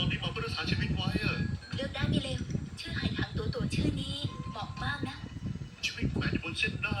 องนี้มาเพื่อรัาชีวิตไว้เลือกได้ไม่เลวชื่อไหถังตัวตัวชื่อนี้เหมาะมากนะ ชีวิตแขวนอลบนเส้นได้